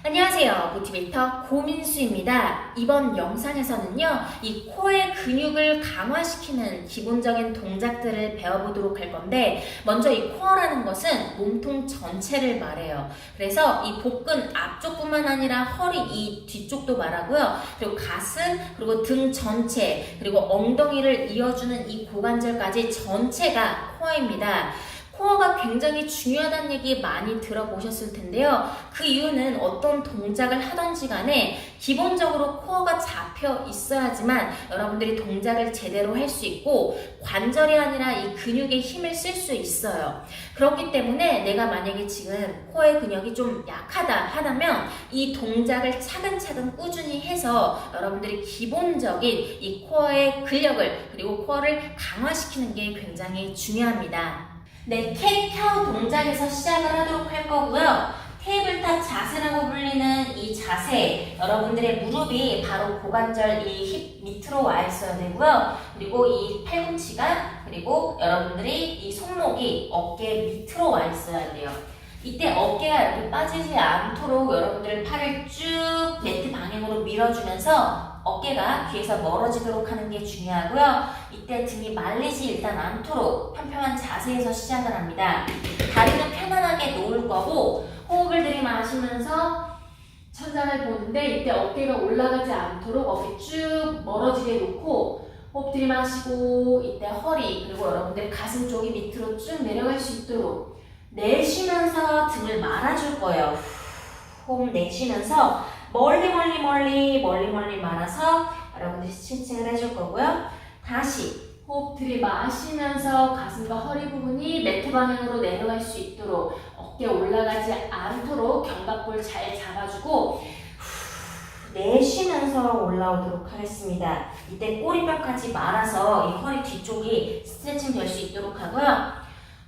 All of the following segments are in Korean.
안녕하세요. 모티베이터 고민수입니다. 이번 영상에서는요, 이 코어의 근육을 강화시키는 기본적인 동작들을 배워보도록 할 건데, 먼저 이 코어라는 것은 몸통 전체를 말해요. 그래서 이 복근 앞쪽뿐만 아니라 허리 이 뒤쪽도 말하고요. 그리고 가슴, 그리고 등 전체, 그리고 엉덩이를 이어주는 이 고관절까지 전체가 코어입니다. 코어가 굉장히 중요하다는 얘기 많이 들어보셨을 텐데요. 그 이유는 어떤 동작을 하던지 간에 기본적으로 코어가 잡혀 있어야지만 여러분들이 동작을 제대로 할 수 있고 관절이 아니라 이 근육에 힘을 쓸 수 있어요. 그렇기 때문에 내가 만약에 지금 코어의 근육이 좀 약하다 하다면 이 동작을 차근차근 꾸준히 해서 여러분들이 기본적인 이 코어의 근력을 그리고 코어를 강화시키는 게 굉장히 중요합니다. 네, 캣카우 동작에서 시작을 하도록 할 거고요. 테이블탑 자세라고 불리는 이 자세, 여러분들의 무릎이 바로 고관절 이 힙 밑으로 와 있어야 되고요. 그리고 이 팔꿈치가, 그리고 여러분들이 이 손목이 어깨 밑으로 와 있어야 돼요. 이때 어깨가 이렇게 빠지지 않도록 여러분들 팔을 쭉 매트 방향으로 밀어주면서 어깨가 뒤에서 멀어지도록 하는 게 중요하고요. 이때 등이 말리지 일단 않도록 편평한 자세에서 시작을 합니다. 다리는 편안하게 놓을 거고 호흡을 들이마시면서 천장을 보는데 이때 어깨가 올라가지 않도록 어깨 쭉 멀어지게 놓고 호흡 들이마시고 이때 허리 그리고 여러분들 가슴 쪽이 밑으로 쭉 내려갈 수 있도록 내쉬면서 등을 말아줄 거예요. 호흡 내쉬면서 멀리 멀리 멀리 멀리 멀리 말아서 여러분들이 스트레칭을 해줄 거고요. 다시 호흡 들이마시면서 가슴과 허리 부분이 매트 방향으로 내려갈 수 있도록 어깨 올라가지 않도록 견갑골 잘 잡아주고 후, 내쉬면서 올라오도록 하겠습니다. 이때 꼬리뼈까지 말아서 이 허리 뒤쪽이 스트레칭 될 수 있도록 하고요.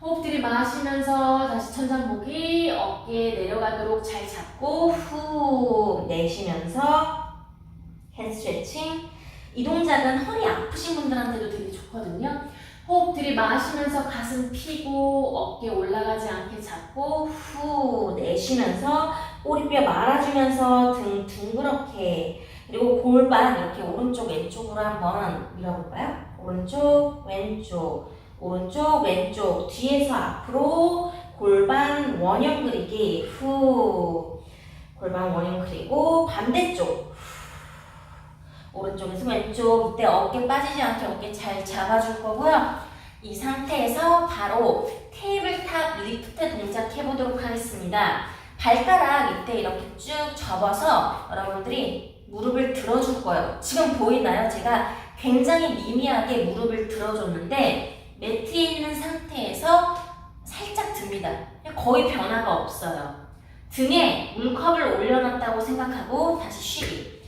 호흡 들이마시면서 다시 천장 보기 어깨 내려가도록 잘 잡고 후 내쉬면서 핸 스트레칭 이 동작은 허리 아프신 분들한테도 되게 좋거든요. 호흡 들이마시면서 가슴 피고 어깨 올라가지 않게 잡고 후 내쉬면서 꼬리뼈 말아주면서 등 둥그렇게 그리고 골반 이렇게 오른쪽 왼쪽으로 한번 밀어볼까요? 오른쪽 왼쪽 오른쪽 왼쪽 뒤에서 앞으로 골반 원형 그리기 후 골반 원형 그리고 반대쪽 오른쪽에서 왼쪽 이때 어깨 빠지지 않게 어깨 잘 잡아줄 거고요. 이 상태에서 바로 테이블탑 리프트 동작 해 보도록 하겠습니다. 발가락 이때 이렇게 쭉 접어서 여러분들이 무릎을 들어줄 거예요. 지금 보이나요? 제가 굉장히 미미하게 무릎을 들어줬는데 매트에 있는 상태에서 살짝 듭니다. 거의 변화가 없어요. 등에 물컵을 올려놨다고 생각하고 다시 쉬기.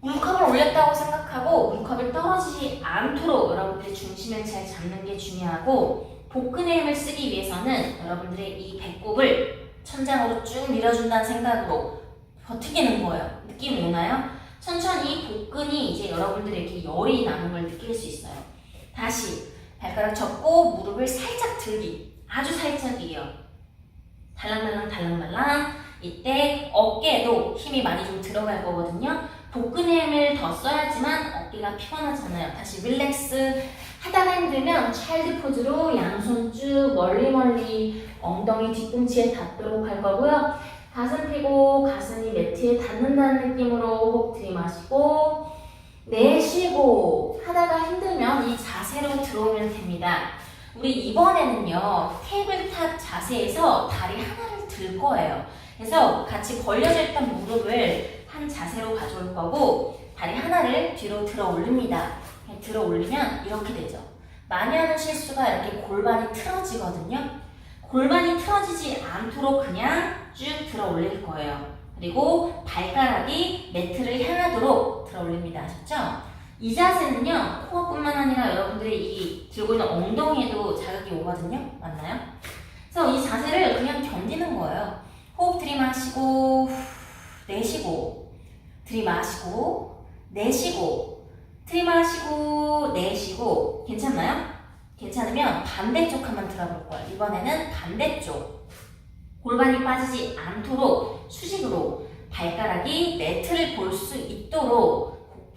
물컵을 올렸다고 생각하고 물컵이 떨어지지 않도록 여러분들이 중심을 잘 잡는 게 중요하고 복근의 힘을 쓰기 위해서는 여러분들의 이 배꼽을 천장으로 쭉 밀어준다는 생각으로 버티기는 거예요. 느낌 오나요? 천천히 복근이 이제 여러분들이 이렇게 열이 나는 걸 느낄 수 있어요. 다시 발가락 접고 무릎을 살짝 들기. 아주 살짝이에요. 달랑달랑 달랑달랑. 이때 어깨에도 힘이 많이 좀 들어갈 거거든요. 복근의 힘을 더 써야지만 어깨가 피곤하잖아요. 다시 릴렉스 하다가 힘들면 차일드 포즈로 양손 쭉 멀리 멀리 엉덩이 뒤꿈치에 닿도록 할 거고요. 가슴 펴고 가슴이 매트에 닿는다는 느낌으로 호흡 들이마시고 내쉬고 하다가 힘들면 이 자세로 들어오면 됩니다. 우리 이번에는요 테이블탑 자세에서 다리 하나를 들 거예요. 그래서 같이 벌려져 있던 무릎을 한 자세로 가져올 거고 다리 하나를 뒤로 들어 올립니다. 들어 올리면 이렇게 되죠. 많이 하는 실수가 이렇게 골반이 틀어지거든요. 골반이 틀어지지 않도록 그냥 쭉 들어 올릴 거예요. 그리고 발가락이 매트를 향하도록 들어 올립니다. 아셨죠? 이 자세는요, 코어뿐만 아니라 여러분들이 이 들고 있는 엉덩이에도 자극이 오거든요. 맞나요? 그래서 이 자세를 그냥 견디는 거예요. 호흡 들이마시고, 내쉬고, 들이마시고, 내쉬고, 들이마시고, 내쉬고. 괜찮나요? 괜찮으면 반대쪽 한번 들어볼 거예요. 이번에는 반대쪽. 골반이 빠지지 않도록 수직으로 동작이 매트를 볼 수 있도록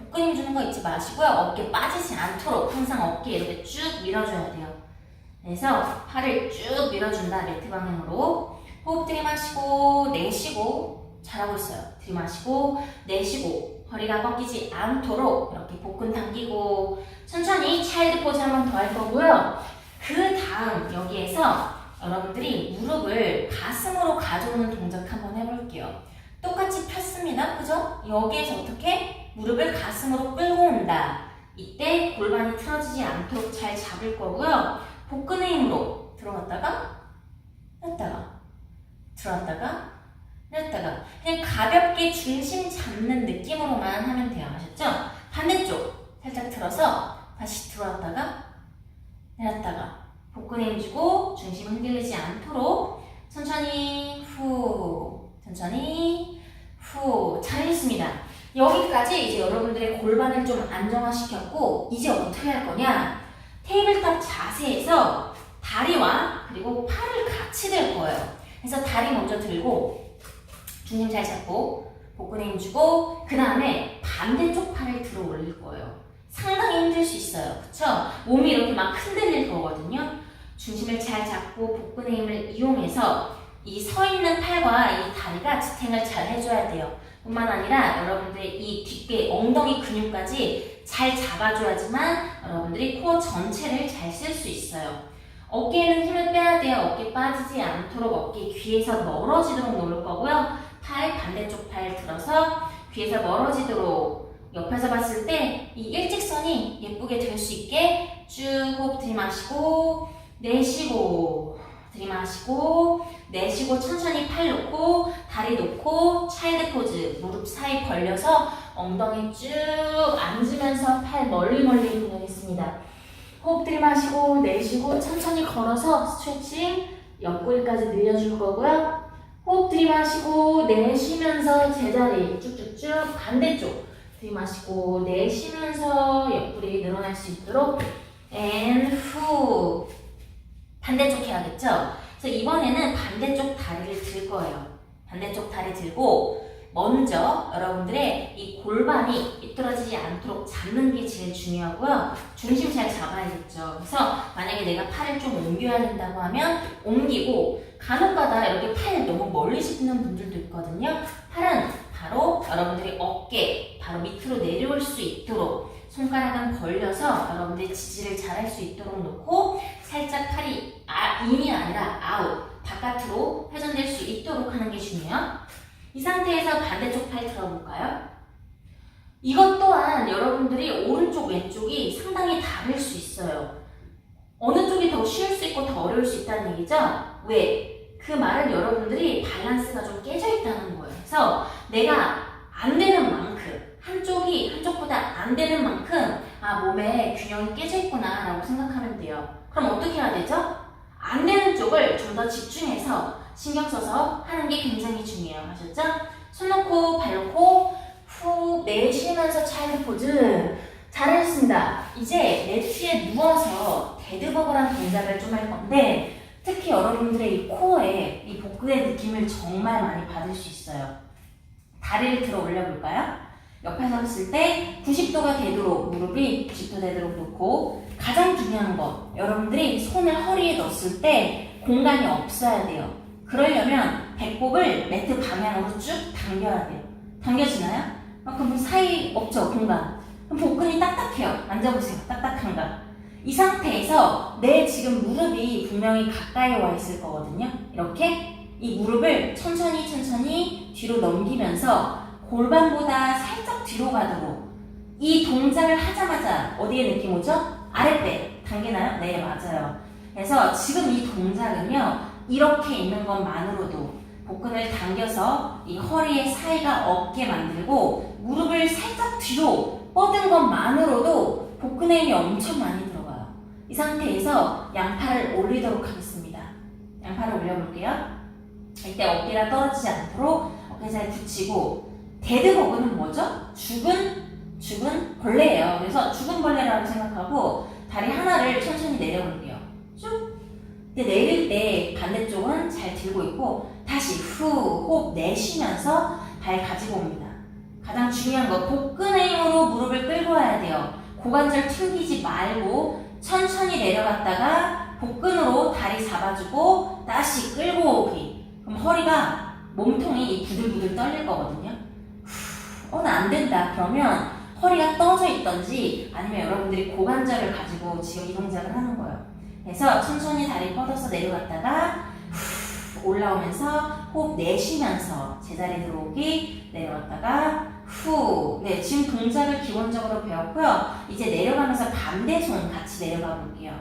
복근 힘 주는 거 잊지 마시고요. 어깨 빠지지 않도록 항상 어깨 이렇게 쭉 밀어줘야 돼요. 그래서 팔을 쭉 밀어준다. 매트 방향으로. 호흡 들이마시고 내쉬고 잘하고 있어요. 들이마시고 내쉬고 허리가 꺾이지 않도록 이렇게 복근 당기고 천천히 차일드 포즈 한 번 더 할 거고요. 그 다음 여기에서 여러분들이 무릎을 가슴으로 가져오는 동작 한번 해볼게요. 똑같이 폈습니다. 그죠? 여기에서 어떻게? 무릎을 가슴으로 끌고 온다. 이때 골반이 틀어지지 않도록 잘 잡을 거고요. 복근의 힘으로 들어갔다가 냈다가 들어갔다가 냈다가 그냥 가볍게 중심 잡는 느낌으로만 하면 돼요. 아셨죠? 반대쪽 살짝 들어서 다시 들어왔다가 내렸다가 복근에 힘주고 중심 흔들리지 않도록 천천히 후 천천히 후 잘했습니다. 여기까지 이제 여러분들의 골반을 좀 안정화시켰고 이제 어떻게 할 거냐 테이블탑 자세에서 다리와 그리고 팔을 같이 들 거예요. 그래서 다리 먼저 들고 중심 잘 잡고 복근에 힘 주고 그 다음에 반대쪽 팔을 들어 올릴 거예요. 상당히 힘들 수 있어요. 그쵸? 몸이 이렇게 막 흔들릴 거거든요. 중심을 잘 잡고 복근의 힘을 이용해서 이 서 있는 팔과 이 다리가 지탱을 잘 해줘야 돼요. 뿐만 아니라 여러분들의 이 뒷배 엉덩이 근육까지 잘 잡아줘야지만 여러분들이 코어 전체를 잘 쓸 수 있어요. 어깨에는 힘을 빼야 돼요. 어깨 빠지지 않도록 어깨 귀에서 멀어지도록 놓을 거고요. 팔 반대쪽 팔 들어서 귀에서 멀어지도록 옆에서 봤을 때 이 일직선이 예쁘게 될 수 있게 쭉 호흡 들이마시고 내쉬고 들이마시고 내쉬고 천천히 팔 놓고 다리 놓고 차일드 포즈 무릎 사이 벌려서 엉덩이 쭉 앉으면서 팔 멀리 멀리 보내겠습니다. 호흡 들이마시고 내쉬고 천천히 걸어서 스트레칭 옆구리까지 늘려줄 거고요. 호흡 들이마시고 내쉬면서 제자리 쭉쭉쭉 반대쪽 들이마시고 내쉬면서 옆구리 늘어날 수 있도록 and 후 반대쪽 해야겠죠? 그래서 이번에는 반대쪽 다리를 들 거예요. 반대쪽 다리 들고 먼저 여러분들의 이 골반이 삐뚤어지지 않도록 잡는 게 제일 중요하고요. 중심 잘 잡아야겠죠. 그래서 만약에 내가 팔을 좀 옮겨야 된다고 하면 옮기고 간혹가다 이렇게 팔 너무 멀리 짚는 분들도 있거든요. 팔은 바로 여러분들이 어깨 바로 밑으로 내려올 수 있도록 손가락은 걸려서 여러분들이 지지를 잘 할 수 있도록 놓고 살짝 팔이 아, 인이 아니라 아웃 바깥으로 회전될 수 있도록 하는 게 중요해요. 이 상태에서 반대쪽 팔 들어볼까요? 이것 또한 여러분들이 오른쪽 왼쪽이 상당히 다를 수 있어요. 어느 쪽이 더 쉬울 수 있고 더 어려울 수 있다는 얘기죠? 왜? 그 말은 여러분들이 밸런스가 좀 깨져 있다는 거예요. 그래서 내가 안 되는 만큼 한쪽이 한쪽보다 안 되는 만큼 아 몸에 균형이 깨져 있구나 라고 생각하면 돼요. 그럼 어떻게 해야 되죠? 안 되는 쪽을 좀 더 집중해서 신경 써서 하는 게 굉장히 중요해요. 아셨죠? 손 놓고 발 놓고 후 내쉬면서 차일드 포즈 잘하셨습니다. 이제 매트에 누워서 데드버그라는 동작을 좀 할 건데 특히 여러분들의 이 코어에 이 복근의 느낌을 정말 많이 받을 수 있어요. 다리를 들어 올려볼까요? 옆에서 봤을 때 90도가 되도록 무릎이 90도 되도록 놓고 가장 중요한 거 여러분들이 손을 허리에 넣었을 때 공간이 없어야 돼요. 그러려면 배꼽을 매트 방향으로 쭉 당겨야 돼요. 당겨지나요? 아, 그럼 사이 없죠 공간. 그럼 복근이 딱딱해요. 만져보세요. 딱딱한가? 이 상태에서 내 지금 무릎이 분명히 가까이 와 있을 거거든요. 이렇게 이 무릎을 천천히 천천히 뒤로 넘기면서 골반보다 살짝 뒤로 가도록 이 동작을 하자마자 어디에 느낌 오죠? 아랫배 당기나요? 네 맞아요. 그래서 지금 이 동작은요 이렇게 있는 것만으로도 복근을 당겨서 이 허리의 사이가 없게 만들고 무릎을 살짝 뒤로 뻗은 것만으로도 복근에 힘이 엄청 많이 들어가요. 이 상태에서 양팔을 올리도록 하겠습니다. 양팔을 올려볼게요. 이때 어깨가 떨어지지 않도록 어깨 잘 붙이고 데드버그는 뭐죠? 죽은 죽은 벌레예요. 그래서 죽은 벌레라고 생각하고 다리 하나를 천천히 내려볼게요. 쭉. 근데 내릴 때 반대쪽은 잘 들고 있고 다시 후 호흡 내쉬면서 발 가지고 옵니다. 가장 중요한 거 복근의 힘으로 무릎을 끌고 와야 돼요. 고관절 튕기지 말고 천천히 내려갔다가 복근으로 다리 잡아주고 다시 끌고 오기. 그럼 허리가 몸통이 부들부들 떨릴 거거든요. 후, 어, 나 안 된다. 그러면 허리가 떠져 있던지 아니면 여러분들이 고관절을 가지고 지금 이 동작을 하는 거예요. 그래서 천천히 다리 뻗어서 내려갔다가 후, 올라오면서 호흡 내쉬면서 제자리 들어오기 내려갔다가 후. 네, 지금 동작을 기본적으로 배웠고요. 이제 내려가면서 반대 손 같이 내려가 볼게요.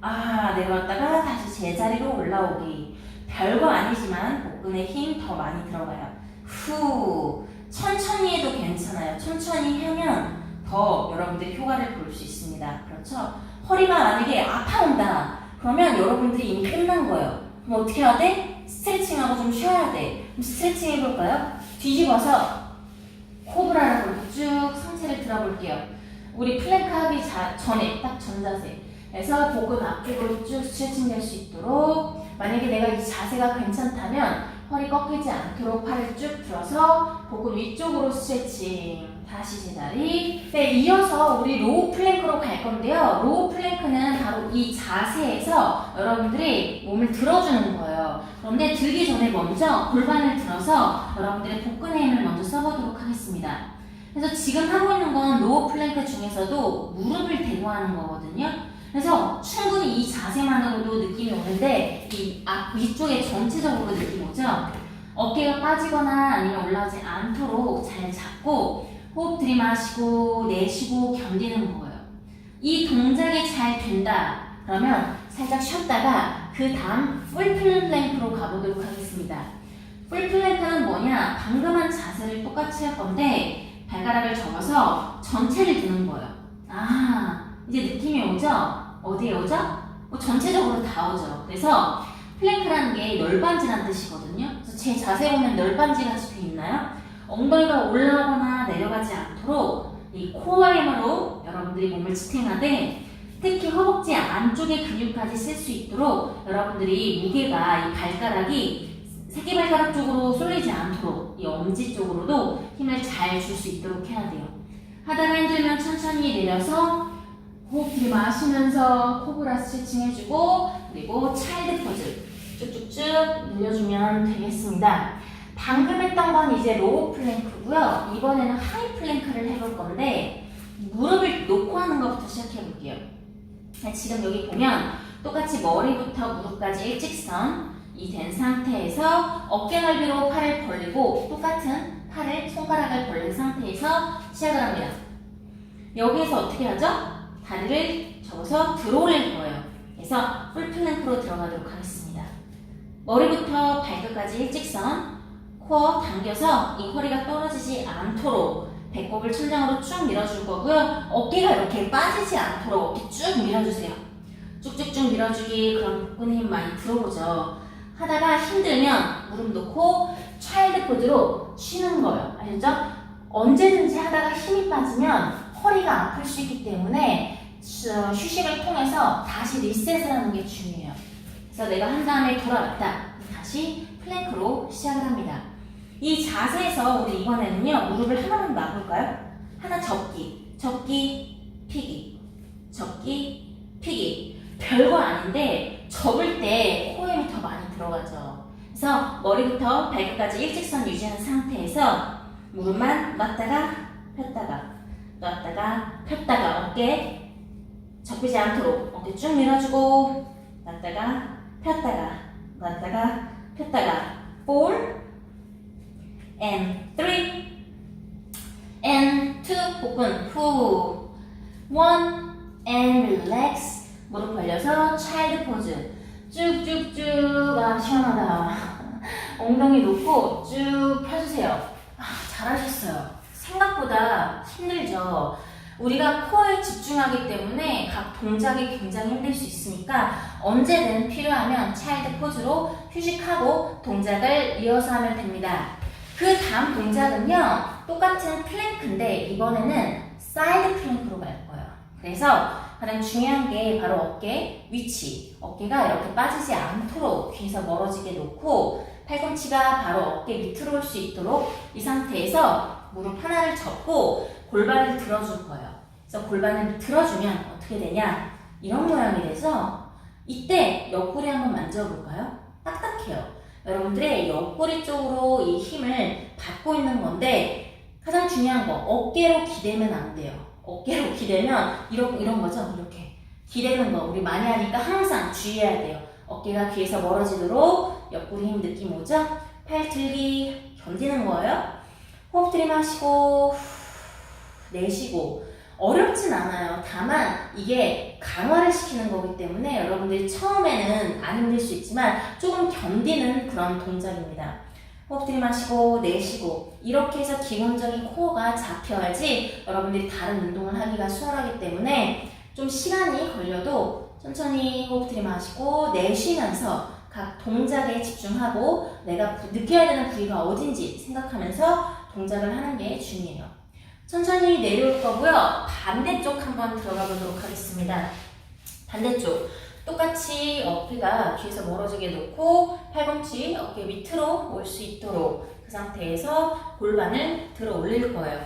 아, 내려갔다가 다시 제자리로 올라오기. 별거 아니지만 복근에 힘 더 많이 들어가요. 후. 천천히 해도 괜찮아요. 천천히 하면 더 여러분들이 효과를 볼 수 있습니다. 그렇죠? 허리가 만약에 아파온다. 그러면 여러분들이 이미 끝난 거예요. 그럼 어떻게 해야 돼? 스트레칭하고 좀 쉬어야 돼. 그럼 스트레칭 해볼까요? 뒤집어서 코브라를 쭉 상체를 들어볼게요. 우리 플랭크 하기 자, 전에 딱 전자세. 그래서 복근 앞쪽으로 쭉 스트레칭 될 수 있도록 만약에 내가 이 자세가 괜찮다면 허리 꺾이지 않도록 팔을 쭉 들어서 복근 위쪽으로 스트레칭. 다시 제자리. 네, 이어서 우리 로우 플랭크로 갈 건데요. 로우 플랭크는 바로 이 자세에서 여러분들이 몸을 들어주는 거예요. 그런데 들기 전에 먼저 골반을 들어서 여러분들의 복근의 힘을 먼저 써보도록 하겠습니다. 그래서 지금 하고 있는 건 로우 플랭크 중에서도 무릎을 대고 하는 거거든요. 그래서 충분히 이 자세만으로도 느낌이 오는데 이 앞, 위쪽에 전체적으로 느낌 오죠? 어깨가 빠지거나 아니면 올라오지 않도록 잘 잡고 호흡 들이마시고 내쉬고 견디는 거예요. 이 동작이 잘 된다. 그러면 살짝 쉬었다가 그 다음 풀 플랭크로 가보도록 하겠습니다. 풀 플랭크는 뭐냐? 방금 한 자세를 똑같이 할 건데 발가락을 접어서 전체를 드는 거예요. 아, 이제 느낌이 오죠? 어디에 오죠? 뭐 전체적으로 다 오죠. 그래서 플랭크라는 게 널빤지란 뜻이거든요. 그래서 제 자세 보면 같이 돼 있나요? 엉덩이가 올라가거나 내려가지 않도록 이 코어 힘으로 여러분들이 몸을 지탱하되 특히 허벅지 안쪽의 근육까지 쓸 수 있도록 여러분들이 무게가 이 발가락이 새끼발가락 쪽으로 쏠리지 않도록 이 엄지 쪽으로도 힘을 잘 줄 수 있도록 해야 돼요. 하다가 힘들면 천천히 내려서 호흡 들이마시면서 코브라 스트레칭 해주고 그리고 차일드 포즈 쭉쭉쭉 늘려주면 되겠습니다. 방금 했던 건 이제 로우 플랭크고요. 이번에는 하이 플랭크를 해볼 건데 무릎을 놓고 하는 것부터 시작해 볼게요. 지금 여기 보면 똑같이 머리부터 무릎까지 일직선 이 된 상태에서 어깨 넓이로 팔을 벌리고 똑같은 팔을 손가락을 벌린 상태에서 시작을 합니다. 여기에서 어떻게 하죠? 다리를 접어서 들어올릴 거예요. 그래서 풀플랭크로 들어가도록 하겠습니다. 머리부터 발끝까지 일직선, 코어 당겨서 이 허리가 떨어지지 않도록 배꼽을 천장으로 쭉 밀어줄 거고요. 어깨가 이렇게 빠지지 않도록 어깨 쭉 밀어주세요. 쭉쭉쭉 밀어주기 그럼 복근 힘 많이 들어오죠. 하다가 힘들면 무릎 놓고 차일드 포즈로 쉬는 거예요. 아셨죠? 언제든지 하다가 힘이 빠지면 허리가 아플 수 있기 때문에 수- 휴식을 통해서 다시 리셋을 하는 게 중요해요. 그래서 내가 한 다음에 돌아왔다. 다시 플랭크로 시작을 합니다. 이 자세에서 우리 이번에는요, 무릎을 하나만 놔볼까요? 하나 접기, 접기, 피기, 접기, 피기. 별거 아닌데, 접을 때 코에 힘이 더 많이 들어가죠. 그래서 머리부터 발끝까지 일직선 유지한 상태에서 무릎만 놨다가 폈다가 놨다가 폈다가 어깨 접히지 않도록 어깨 쭉 밀어주고 놨다가 폈다가 놨다가 폈다가. 4 and 3 and 2 복근 후1 and relax. 무릎 벌려서 차일드 포즈 쭉쭉쭉. 아 시원하다. 엉덩이 놓고 쭉 펴주세요. 아 잘하셨어요. 생각보다 힘들죠 우리가 코어에 집중하기 때문에 각 동작이 굉장히 힘들 수 있으니까 언제든 필요하면 차일드 포즈로 휴식하고 동작을 이어서 하면 됩니다. 그 다음 동작은요, 똑같은 플랭크인데 이번에는 사이드 플랭크로 갈 거예요. 그래서 가장 중요한 게 바로 어깨 위치. 어깨가 이렇게 빠지지 않도록 뒤에서 멀어지게 놓고 팔꿈치가 바로 어깨 밑으로 올 수 있도록 이 상태에서 무릎 하나를 접고 골반을 들어줄 거예요. 그래서 골반을 들어주면 어떻게 되냐? 이런 모양이 돼서 이때 옆구리 한번 만져볼까요? 딱딱해요. 여러분들의 옆구리 쪽으로 이 힘을 받고 있는 건데 가장 중요한 거 어깨로 기대면 안 돼요. 어깨로 기대면 이런 이런 거죠. 이렇게 기대는 거 우리 많이 하니까 항상 주의해야 돼요. 어깨가 귀에서 멀어지도록 옆구리 힘 느낌 오죠? 팔 들기 견디는 거예요. 호흡 들이마시고 후, 내쉬고 어렵진 않아요. 다만 이게 강화를 시키는 거기 때문에 여러분들이 처음에는 안 힘들 수 있지만 조금 견디는 그런 동작입니다. 호흡 들이마시고 내쉬고 이렇게 해서 기본적인 코어가 잡혀야지 여러분들이 다른 운동을 하기가 수월하기 때문에 좀 시간이 걸려도 천천히 호흡 들이마시고 내쉬면서 각 동작에 집중하고 내가 부- 느껴야 되는 부위가 어딘지 생각하면서 동작을 하는 게 중요해요. 천천히 내려올 거고요. 반대쪽 한번 들어가 보도록 하겠습니다. 반대쪽. 똑같이 어깨가 귀에서 멀어지게 놓고 팔꿈치 어깨 밑으로 올 수 있도록 그 상태에서 골반을 들어 올릴 거예요.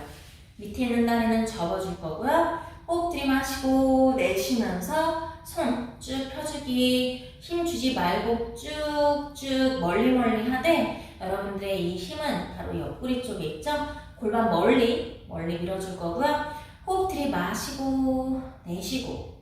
밑에 있는 다리는 접어줄 거고요. 호흡 들이마시고 내쉬면서 손 쭉 펴주기 힘 주지 말고 쭉쭉 멀리 멀리 하되 여러분들의 이 힘은 바로 옆구리 쪽에 있죠? 골반 멀리 멀리 밀어줄 거고요. 호흡 들이마시고 내쉬고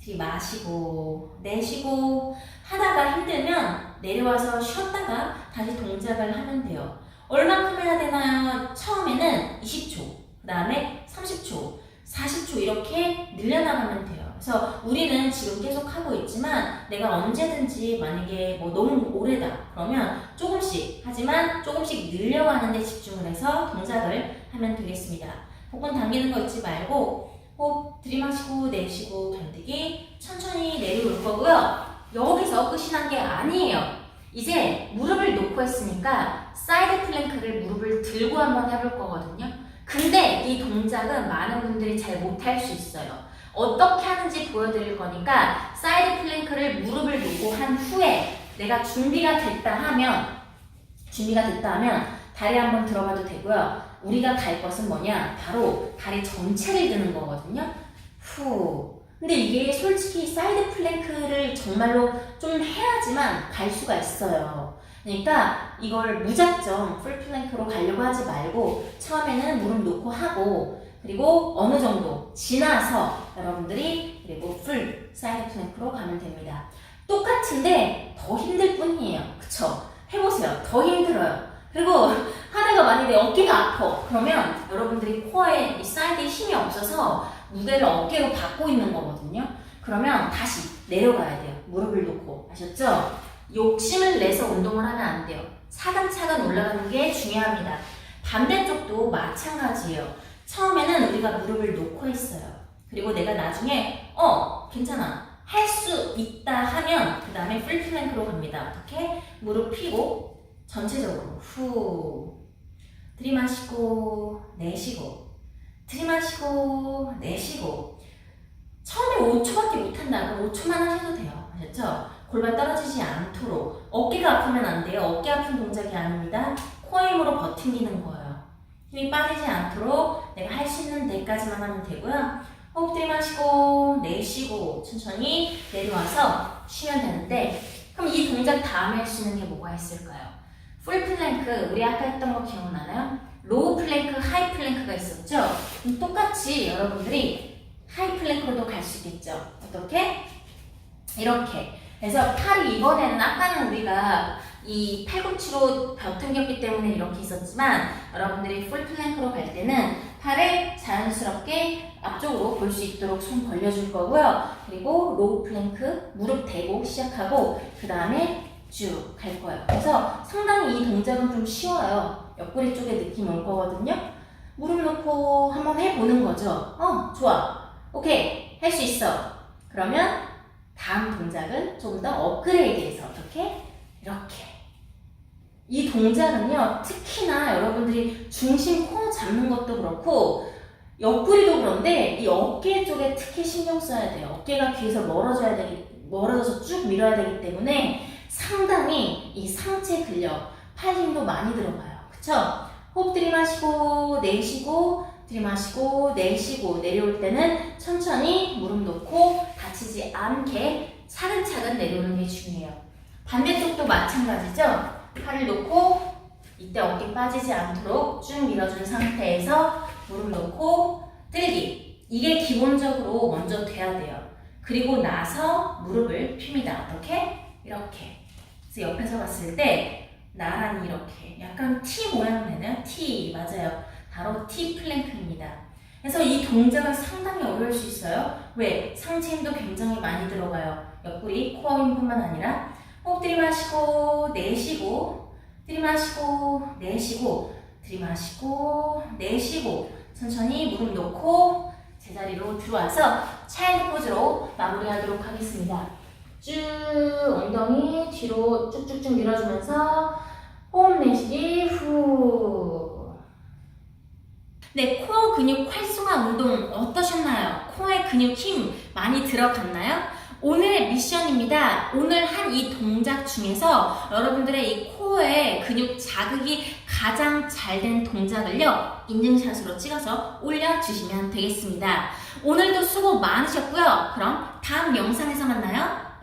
들이마시고 내쉬고 하다가 힘들면 내려와서 쉬었다가 다시 동작을 하면 돼요. 얼마큼 해야 되나요? 처음에는 20초, 그 다음에 30초, 40초 이렇게 늘려나가면 돼요. 그래서 우리는 지금 계속 하고 있지만 내가 언제든지 만약에 뭐 너무 오래다 그러면 조금씩 하지만 조금씩 늘려가는 데 집중을 해서 동작을 하면 되겠습니다. 복근 당기는 거 잊지 말고 호흡 들이마시고 내쉬고 견디기 천천히 내려올 거고요. 여기서 끝이 난 게 아니에요. 이제 무릎을 놓고 했으니까 사이드 플랭크를 무릎을 들고 한번 해볼 거거든요. 근데 이 동작은 많은 분들이 잘 못할 수 있어요. 어떻게 하는지 보여드릴 거니까 사이드 플랭크를 무릎을 놓고 한 후에 내가 준비가 됐다 하면 준비가 됐다 하면 다리 한번 들어가도 되고요. 우리가 갈 것은 뭐냐? 바로 다리 전체를 드는 거거든요. 후. 근데 이게 솔직히 사이드 플랭크를 정말로 좀 해야지만 갈 수가 있어요. 그러니까 이걸 무작정 풀 플랭크로 가려고 하지 말고 처음에는 무릎 놓고 하고 그리고 어느 정도 지나서 여러분들이 그리고 풀 사이드 플랭크로 가면 됩니다. 똑같은데 더 힘들 뿐이에요. 그쵸? 해보세요. 더 힘들어요. 그리고 하다가 만약에 어깨가 아파. 그러면 여러분들이 코어에 이 사이드에 힘이 없어서 무게를 어깨로 받고 있는 거거든요. 그러면 다시 내려가야 돼요. 무릎을 놓고. 아셨죠? 욕심을 내서 운동을 하면 안 돼요. 차근차근 올라가는 게 중요합니다. 반대쪽도 마찬가지예요. 처음에는 우리가 무릎을 놓고 했어요. 그리고 내가 나중에 어 괜찮아 할 수 있다 하면 그 다음에 풀플랭크로 갑니다. 어떻게 무릎 피고 전체적으로 후 들이마시고 내쉬고 들이마시고 내쉬고 처음에 5초밖에 못한다 그럼 5초만 하셔도 돼요. 아셨죠? 골반 떨어지지 않도록 어깨가 아프면 안 돼요. 어깨 아픈 동작이 아닙니다. 코 힘으로 버티는 거예요. 힘이 빠지지 않도록 내가 할 수 있는 데까지만 하면 되고요. 호흡 들이마시고 내쉬고 천천히 내려와서 쉬면 되는데 그럼 이 동작 다음에 할 수 있는 게 뭐가 있을까요? 풀 플랭크 우리 아까 했던 거 기억나나요? 로우 플랭크, 하이 플랭크가 있었죠? 똑같이 여러분들이 하이 플랭크로도 갈 수 있겠죠? 어떻게? 이렇게 그래서 팔이 이번에는 아까는 우리가 이 팔꿈치로 버팅겼기 때문에 이렇게 있었지만 여러분들이 풀 플랭크로 갈 때는 팔을 자연스럽게 앞쪽으로 볼 수 있도록 손 벌려줄 거고요. 그리고 로우 플랭크 무릎 대고 시작하고 그 다음에 쭉 갈 거예요. 그래서 상당히 이 동작은 좀 쉬워요. 옆구리 쪽에 느낌 올 거거든요. 무릎 놓고 한번 해보는 거죠. 어, 좋아. 오케이. 할 수 있어. 그러면 다음 동작은 조금 더 업그레이드해서 어떻게? 이렇게. 이 동작은요, 특히나 여러분들이 중심 코 잡는 것도 그렇고, 옆구리도 그런데 이 어깨 쪽에 특히 신경 써야 돼요. 어깨가 귀에서 멀어져야 되기, 멀어져서 쭉 밀어야 되기 때문에 상당히 이 상체 근력, 팔 힘도 많이 들어가요. 그쵸? 호흡 들이마시고 내쉬고 들이마시고 내쉬고 내려올 때는 천천히 다치지 않게 차근차근 내려오는 게 중요해요. 반대쪽도 마찬가지죠? 팔을 놓고 이때 어깨 빠지지 않도록 쭉 밀어준 상태에서 무릎 놓고 들기. 이게 기본적으로 먼저 돼야 돼요. 그리고 나서 무릎을 핍니다. 어떻게? 이렇게. 그래서 옆에서 봤을 때 나란히 이렇게 약간 T 모양 되는 T 맞아요. 바로 T 플랭크입니다. 그래서 이 동작은 상당히 어려울 수 있어요. 왜? 상체 힘도 굉장히 많이 들어가요. 옆구리, 코어 힘뿐만 아니라 호흡 들이마시고 내쉬고 들이마시고 내쉬고 들이마시고 내쉬고 천천히 무릎 놓고 제자리로 들어와서 차일드 포즈로 마무리하도록 하겠습니다. 쭉 엉덩이 뒤로 쭉쭉쭉 밀어주면서 호흡 내쉬기 후. 네, 코어 근육 활성화 운동 어떠셨나요? 코어의 근육 힘 많이 들어갔나요? 오늘 미션입니다. 오늘 한 이 동작 중에서 여러분들의 이 코어의 근육 자극이 가장 잘 된 동작을요, 인증샷으로 찍어서 올려주시면 되겠습니다. 오늘도 수고 많으셨고요. 그럼 다음 영상에서 만나요.